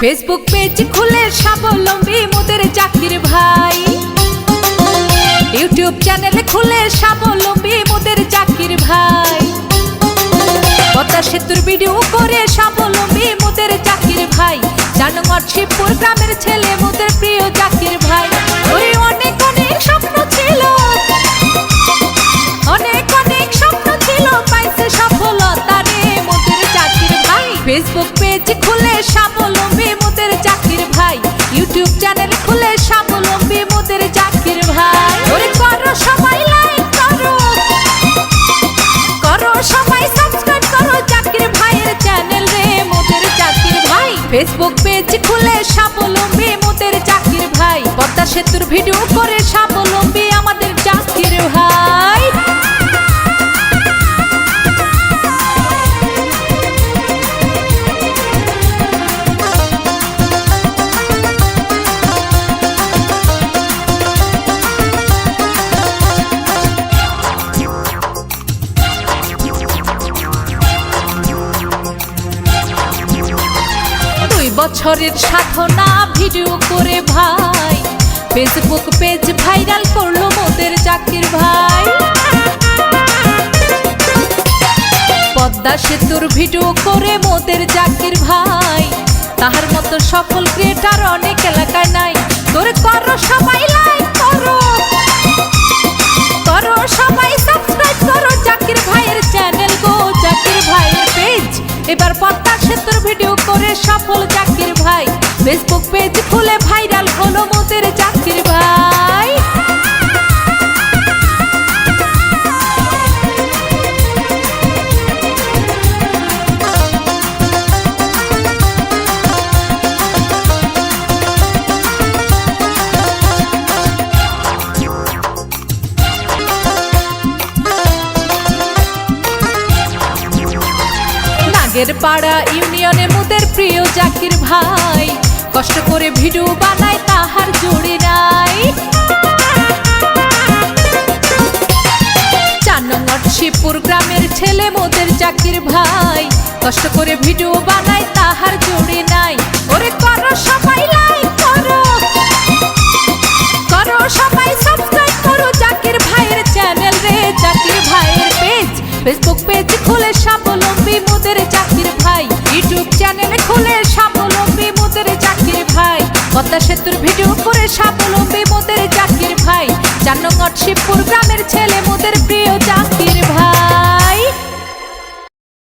Facebook page খুলে স্বাবলম্বী মোদের জাকির ভাই। ইউটিউব চ্যানেল খুলে স্বাবলম্বী মোদের জাকির ভাই। পদ্মা সেতুর ভিডিও করে স্বাবলম্বী মোদের জাকির ভাই। জানুয়ার শিবপুর গ্রামের ছেলে মোদের প্রিয় জাকির ভাই। ওরে অনেক অনেক স্বপ্ন ছিল। খুলে স্বাবলম্বী মোদের জাকির ভাই। ইউটিউব চ্যানেল খুলে স্বাবলম্বী মোদের জাকির ভাই। বছরের সাধনা ভিডিও করে ভাই। ফেসবুক পেজ ভাইরাল করল মোদের জাকির ভাই। পদ্মা সেতুর ভিডিও করে মোদের জাকির ভাই। তাহার মতো সফল ক্রিয়েটার অনেক এলাকায় নাই। তোরে করো সবাই লাইক করো। করো সবাই সাবস্ক্রাইব করো জাকির ভাইয়ের চ্যানেল গো। জাকির ভাইয়ের পেজ এবার পদ্মা সেতুর ভিডিও সফল চাকরির ভাই। ফেসবুক পেজ খুলে ভাইরাল হলো মোদের চাকরির ভাই। নাগের পাড়া ইউনিয়নে মোদের প্রিয় জাকির ভাই। কষ্ট করে ভিডিও বানায়, তাহার জুড়ি নাই। শিবপুর গ্রামের ছেলে মোদের জাকির ভাই। কষ্ট করে ভিডিও বানায়, তাহার জুড়ি নাই। ওরে করো সবাই লাইক করো। করো সবাই সাবস্ক্রাইব করো জাকির ভাইয়ের চ্যানেল রে। জাকির ভাইয়ের পেজ ফেসবুক পেজ খুলে স্বাবলম্বী শিবপুর গ্রামের ছেলে মোদের প্রিয় চাকরির ভাই।